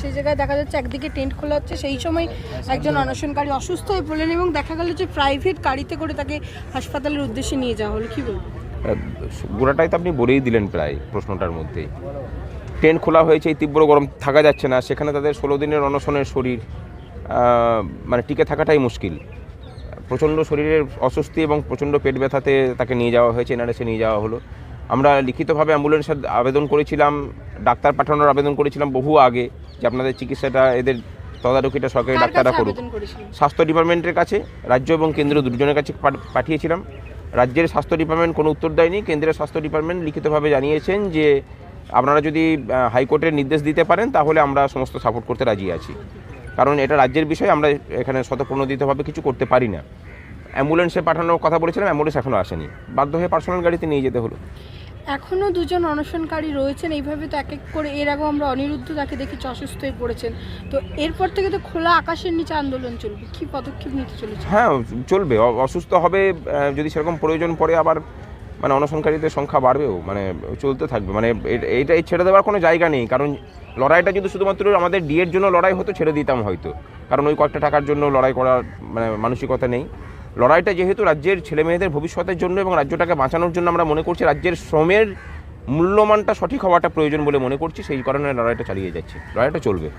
সেই জায়গায় দেখা যাচ্ছে একদিকে টেন্ট খোলা হচ্ছে, সেই সময় একজন অনশনকারী অসুস্থ হয়ে পড়লেন এবং দেখা গেল যে প্রাইভেট গাড়িতে করে তাকে হাসপাতালের উদ্দেশ্যে নিয়ে যাওয়া হলো। কি বলব গোড়াটাই তো আপনি বলেই দিলেন প্রায় প্রশ্নটার মধ্যেই। টেন্ট খোলা হয়েছে, এই তীব্র গরম থাকা যাচ্ছে না, সেখানে তাদের ষোলো দিনের অনশনের শরীর মানে টিকে থাকাটাই মুশকিল। প্রচণ্ড শরীরের অস্বস্তি এবং প্রচণ্ড পেট ব্যথাতে তাকে নিয়ে যাওয়া হয়েছে, এনআরএসে নিয়ে যাওয়া হলো। আমরা লিখিতভাবে অ্যাম্বুলেন্সের আবেদন করেছিলাম, ডাক্তার পাঠানোর আবেদন করেছিলাম বহু আগে। যে আপনাদের চিকিৎসাটা এদের তদারকিটা সরকারি ডাক্তাররা করুক। স্বাস্থ্য ডিপার্টমেন্টের কাছে রাজ্য এবং কেন্দ্র দুজনের কাছে পাঠিয়েছিলাম। রাজ্যের স্বাস্থ্য ডিপার্টমেন্ট কোনো উত্তর দেয়নি কেন্দ্রের স্বাস্থ্য ডিপার্টমেন্ট লিখিতভাবে জানিয়েছেন যে আপনারা যদি হাইকোর্টের নির্দেশ দিতে পারেন তাহলে আমরা সমস্ত সাপোর্ট করতে রাজি আছি। কারণ এটা রাজ্যের বিষয় আমরা এখানে স্বতঃপ্রণোদিতভাবে কিছু করতে পারি না। অ্যাম্বুলেন্সে পাঠানোর কথা বলেছিলাম অ্যাম্বুলেন্স এখনও আসেনি। বাধ্য হয়ে পার্সোনাল গাড়িতে নিয়ে যেতে হলো। এখনও দুজন অনশনকারী রয়েছেন, এইভাবে তো এক এক করে, এর আগেও আমরা অনিরুদ্ধ তাকে দেখেছি অসুস্থ হয়ে পড়েছেন। তো এরপর থেকে তো খোলা আকাশের নিচে আন্দোলন চলবে, কি পদক্ষেপ নিতে চলেছে? হ্যাঁ চলবে। অসুস্থ হবে যদি সেরকম প্রয়োজন পড়ে আবার মানে অনশনকারীদের সংখ্যা বাড়বেও মানে চলতে থাকবে। মানে এ- এইটাই ছেড়ে দেওয়ার কোনো জায়গা নেই, কারণ লড়াইটা যদি শুধুমাত্র আমাদের ডিএর জন্য লড়াই হতো, ছেড়ে দিতাম হয়তো। কারণ ওই কয়েকটা টাকার জন্য লড়াই করার মানে মানসিকতা নেই। লড়াইটা যেহেতু রাজ্যের ছেলে মেয়েদের ভবিষ্যতের জন্য এবং রাজ্যটাকে বাঁচানোর জন্য আমরা মনে করছি, রাজ্যের শ্রমের মূল্যমানটা সঠিক হওয়াটা প্রয়োজন বলে মনে করছি, সেই কারণে লড়াইটা চালিয়ে যাচ্ছি। লড়াইটা চলবে।